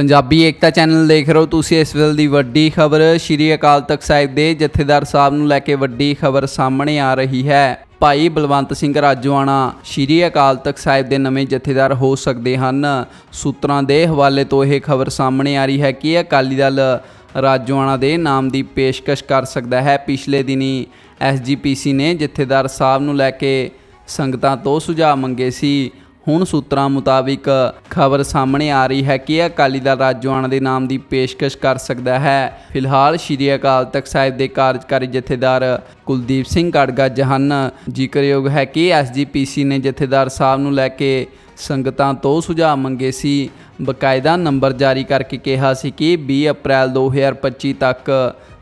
ਪੰਜਾਬੀ ਏਕਤਾ channel ਦੇਖ ਰਹੇ ਹੋ ਤੁਸੀਂ ਇਸ ਵੇਲੇ ਦੀ ਵੱਡੀ ਖਬਰ। ਸ਼੍ਰੀ ਅਕਾਲ ਤਖਤ ਸਾਹਿਬ ਦੇ ਜਥੇਦਾਰ ਸਾਹਿਬ ਨੂੰ ਲੈ ਕੇ ਵੱਡੀ ਖਬਰ ਸਾਹਮਣੇ ਆ ਰਹੀ ਹੈ। ਭਾਈ ਬਲਵੰਤ ਸਿੰਘ ਰਾਜੋਆਣਾ, ਸ਼੍ਰੀ ਅਕਾਲ ਤਖਤ ਸਾਹਿਬ ਦੇ ਨਵੇਂ ਜਥੇਦਾਰ ਹੋ ਸਕਦੇ ਹਨ। ਸੂਤਰਾਂ ਦੇ ਹਵਾਲੇ ਤੋਂ ਇਹ ਖਬਰ ਸਾਹਮਣੇ ਆ ਰਹੀ ਹੈ ਕਿ ਅਕਾਲੀ ਦਲ ਰਾਜੋਆਣਾ ਦੇ ਨਾਮ ਦੀ ਪੇਸ਼ਕਸ਼ ਕਰ ਸਕਦਾ ਹੈ। ਪਿਛਲੇ ਦਿਨੀ ਐਸਜੀਪੀਸੀ ਨੇ ਜਥੇਦਾਰ ਸਾਹਿਬ ਨੂੰ ਲੈ ਕੇ ਸੰਗਤਾਂ ਤੋਂ ਸੁਝਾਅ ਮੰਗੇ ਸੀ। ਹੁਣ ਸੂਤਰਾਂ ਮੁਤਾਬਿਕ ਖਬਰ ਸਾਹਮਣੇ ਆ ਰਹੀ ਹੈ ਕਿ ਅਕਾਲੀ ਦਲ ਰਾਜੋਆਣਾ ਦੇ ਨਾਮ ਦੀ ਪੇਸ਼ਕਸ਼ ਕਰ ਸਕਦਾ ਹੈ। ਫਿਲਹਾਲ ਸ਼੍ਰੀ ਅਕਾਲ ਤਖਤ ਸਾਹਿਬ ਦੇ ਕਾਰਜਕਾਰੀ ਜਥੇਦਾਰ ਕੁਲਦੀਪ ਸਿੰਘ ਗੜਗਾ ਜਹਨ ਜ਼ਿਕਰਯੋਗ ਹੈ ਕਿ ਐਸਜੀਪੀਸੀ ਨੇ ਜਥੇਦਾਰ ਸਾਹਿਬ ਨੂੰ ਲੈ ਕੇ ਸੰਗਤਾਂ ਤੋਂ ਸੁਝਾਅ ਮੰਗੇ ਸੀ। ਬਕਾਇਦਾ ਨੰਬਰ ਜਾਰੀ ਕਰਕੇ ਕਿਹਾ ਸੀ ਕਿ 20 ਅਪ੍ਰੈਲ 2025 ਤੱਕ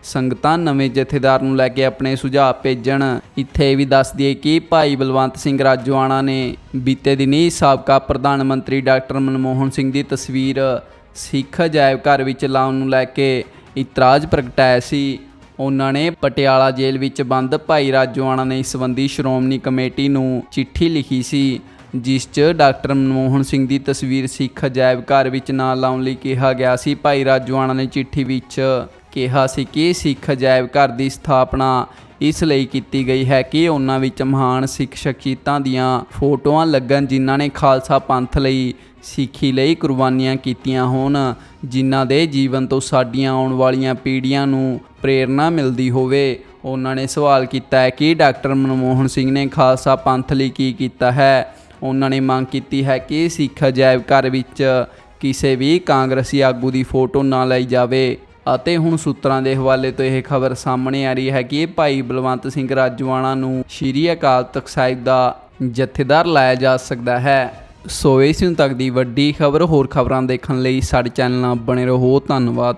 ਸੰਗਤਾਂ ਨਵੇਂ ਜਥੇਦਾਰ ਨੂੰ ਲੈ ਕੇ ਆਪਣੇ ਸੁਝਾਅ ਭੇਜਣ। ਇੱਥੇ ਇਹ ਵੀ ਦੱਸ ਦਈਏ ਕਿ ਭਾਈ ਬਲਵੰਤ ਸਿੰਘ ਰਾਜੋਆਣਾ ਨੇ ਬੀਤੇ ਦਿਨੀ ਸਾਬਕਾ ਪ੍ਰਧਾਨ ਮੰਤਰੀ ਡਾਕਟਰ ਮਨਮੋਹਨ ਸਿੰਘ ਦੀ ਤਸਵੀਰ ਸਿੱਖ ਅਜਾਇਬ ਘਰ ਵਿੱਚ ਲਾਉਣ ਨੂੰ ਲੈ ਕੇ ਇਤਰਾਜ਼ ਪ੍ਰਗਟਾਇਆ ਸੀ। ਉਹਨਾਂ ਨੇ ਪਟਿਆਲਾ ਜੇਲ੍ਹ ਵਿੱਚ ਬੰਦ ਭਾਈ ਰਾਜੋਆਣਾ ਨੇ ਇਸ ਸੰਬੰਧੀ ਸ਼੍ਰੋਮਣੀ ਕਮੇਟੀ ਨੂੰ ਚਿੱਠੀ ਲਿਖੀ ਸੀ। ਜਿਸ 'ਚ ਡਾਕਟਰ ਮਨਮੋਹਨ ਸਿੰਘ ਦੀ ਤਸਵੀਰ ਸਿੱਖ ਅਜਾਇਬ ਘਰ ਵਿੱਚ ਨਾ ਲਾਉਣ ਲਈ ਕਿਹਾ ਗਿਆ ਸੀ। ਭਾਈ ਰਾਜੋਆਣਾ ਨੇ ਚਿੱਠੀ ਵਿੱਚ ਕਿਹਾ ਸੀ ਕਿ ਸਿੱਖ ਅਜਾਇਬ ਘਰ ਦੀ ਸਥਾਪਨਾ ਇਸ ਲਈ ਕੀਤੀ ਗਈ ਹੈ ਕਿ ਉਹਨਾਂ ਵਿੱਚ ਮਹਾਨ ਸਿੱਖ ਸ਼ਖਸੀਅਤਾਂ ਦੀਆਂ ਫੋਟੋਆਂ ਲੱਗਣ ਜਿਨ੍ਹਾਂ ਨੇ ਖਾਲਸਾ ਪੰਥ ਲਈ ਸਿੱਖੀ ਲਈ ਕੁਰਬਾਨੀਆਂ ਕੀਤੀਆਂ ਹੋਣ, ਜਿਨ੍ਹਾਂ ਦੇ ਜੀਵਨ ਤੋਂ ਸਾਡੀਆਂ ਆਉਣ ਵਾਲੀਆਂ ਪੀੜ੍ਹੀਆਂ ਨੂੰ ਪ੍ਰੇਰਣਾ ਮਿਲਦੀ ਹੋਵੇ। ਉਹਨਾਂ ਨੇ ਸਵਾਲ ਕੀਤਾ ਹੈ ਕਿ ਡਾਕਟਰ ਮਨਮੋਹਨ ਸਿੰਘ ਨੇ ਖਾਲਸਾ ਪੰਥ ਲਈ ਕੀ ਕੀਤਾ ਹੈ? ਉਹਨਾਂ ਨੇ ਮੰਗ ਕੀਤੀ ਹੈ ਕਿ ਸਿੱਖ ਅਜਾਇਬ ਘਰ ਵਿੱਚ ਕਿਸੇ ਵੀ ਕਾਂਗਰਸੀ ਆਗੂ ਦੀ ਫੋਟੋ ਨਾ ਲਈ ਜਾਵੇ। ਅਤੇ ਹੁਣ ਸੂਤਰਾਂ ਦੇ ਹਵਾਲੇ ਤੋਂ ਇਹ ਖਬਰ ਸਾਹਮਣੇ ਆ ਰਹੀ ਹੈ ਕਿ ਭਾਈ ਬਲਵੰਤ ਸਿੰਘ ਰਾਜਵਾਣਾ ਨੂੰ ਸ਼੍ਰੀ ਅਕਾਲ ਤਖਤ ਸਾਹਿਬ ਦਾ ਜਥੇਦਾਰ ਲਾਇਆ ਜਾ ਸਕਦਾ ਹੈ। ਸੋ ਇਸ ਨੂੰ ਤੱਕ ਦੀ ਵੱਡੀ ਖਬਰ, ਹੋਰ ਖਬਰਾਂ ਦੇਖਣ ਲਈ ਸਾਡੇ ਚੈਨਲ ਨਾਲ ਬਣੇ ਰਹੋ। ਧੰਨਵਾਦ।